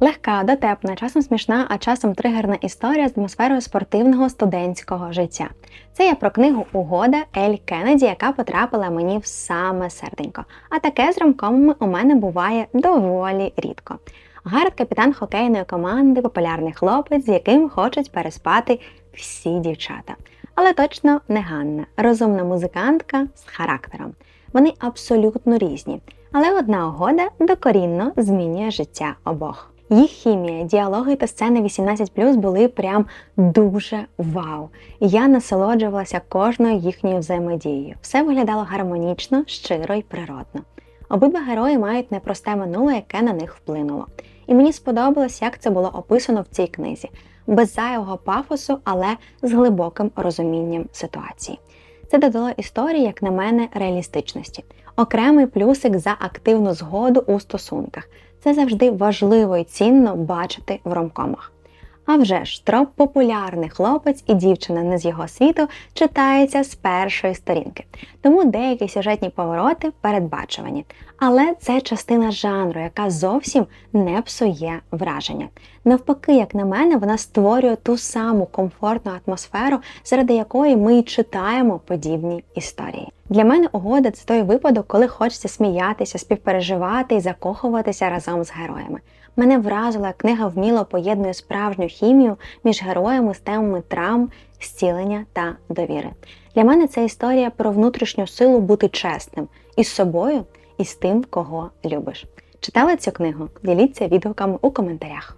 Легка, дотепна, часом смішна, а часом тригерна історія з атмосферою спортивного студентського життя. Це я про книгу Угода Ель Кеннеді, яка потрапила мені в саме серденько. А таке з ромкомами у мене буває доволі рідко. Гард капітан хокейної команди, популярний хлопець, з яким хочуть переспати всі дівчата. Але точно не Ганна, розумна музикантка з характером. Вони абсолютно різні, але одна угода докорінно змінює життя обох. Їх хімія, діалоги та сцени 18 були прям дуже вау. І Я насолоджувалася кожною їхньою взаємодією. Все виглядало гармонічно, щиро й природно. Обидва герої мають непросте минуле, яке на них вплинуло. І мені сподобалось, як це було описано в цій книзі, без зайвого пафосу, але з глибоким розумінням ситуації. Це додало історії, як на мене, реалістичності. Окремий плюсик за активну згоду у стосунках. Це завжди важливо і цінно бачити в ромкомах. А вже ж троп популярний хлопець і дівчина не з його світу читається з першої сторінки. Тому деякі сюжетні повороти передбачувані. Але це частина жанру, яка зовсім не псує враження. Навпаки, як на мене, вона створює ту саму комфортну атмосферу, заради якої ми й читаємо подібні історії. Для мене угода це той випадок, коли хочеться сміятися, співпереживати і закохуватися разом з героями. Мене вразила, книга вміло поєднує справжню хімію між героями з темами травм, зцілення та довіри. Для мене це історія про внутрішню силу бути чесним із собою і з тим, кого любиш. Читали цю книгу? Діліться відгуками у коментарях.